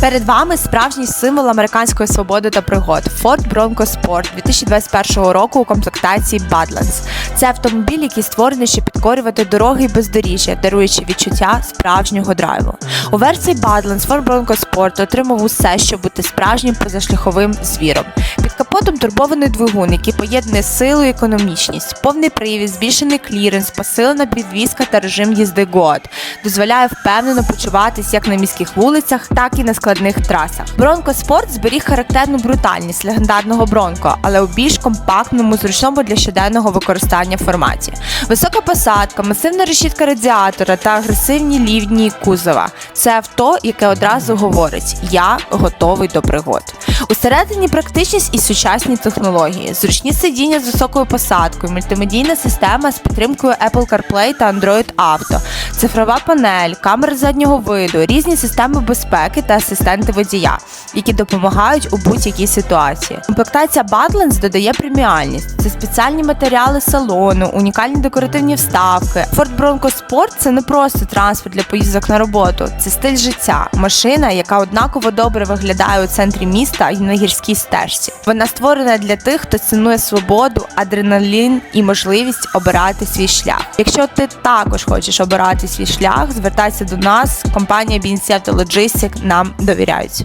Перед вами справжній символ американської свободи та пригод Ford Bronco Sport 2021 року у комплектації Badlands. Це автомобіль, який створений, щоб підкорювати дороги і бездоріжжя, даруючи відчуття справжнього драйву. У версії Badlands Ford Bronco Sport отримав усе, щоб бути справжнім позашляховим звіром. Капотом турбований двигун, який поєднує силу і економічність, повний привід, збільшений кліренс, посилена підвізка та режим їзди GOAT дозволяє впевнено почуватись як на міських вулицях, так і на складних трасах. Бронко Спорт зберіг характерну брутальність легендарного Бронко, але у більш компактному, зручному для щоденного використання форматі. Висока посадка, масивна решітка радіатора та агресивні лівні кузова це авто, яке одразу говорить: Я готовий до пригод. Усередині практичність і сучасні технології, зручні сидіння з високою посадкою, мультимедійна система з підтримкою Apple CarPlay та Android Auto, цифрова панель, камери заднього виду, різні системи безпеки та асистенти водія, які допомагають у будь-якій ситуації. Комплектація Badlands додає преміальність. Це спеціальні матеріали салону, унікальні декоративні вставки. Ford Bronco Sport – це не просто транспорт для поїздок на роботу, це стиль життя, машина, яка однаково добре виглядає у центрі міста і на гірській стежці. Вона створена для тих, хто цінує свободу, адреналін і можливість обирати свій шлях. Якщо ти також хочеш обирати свій шлях, звертайся до нас. Компанія BNC Autologistics нам довіряють.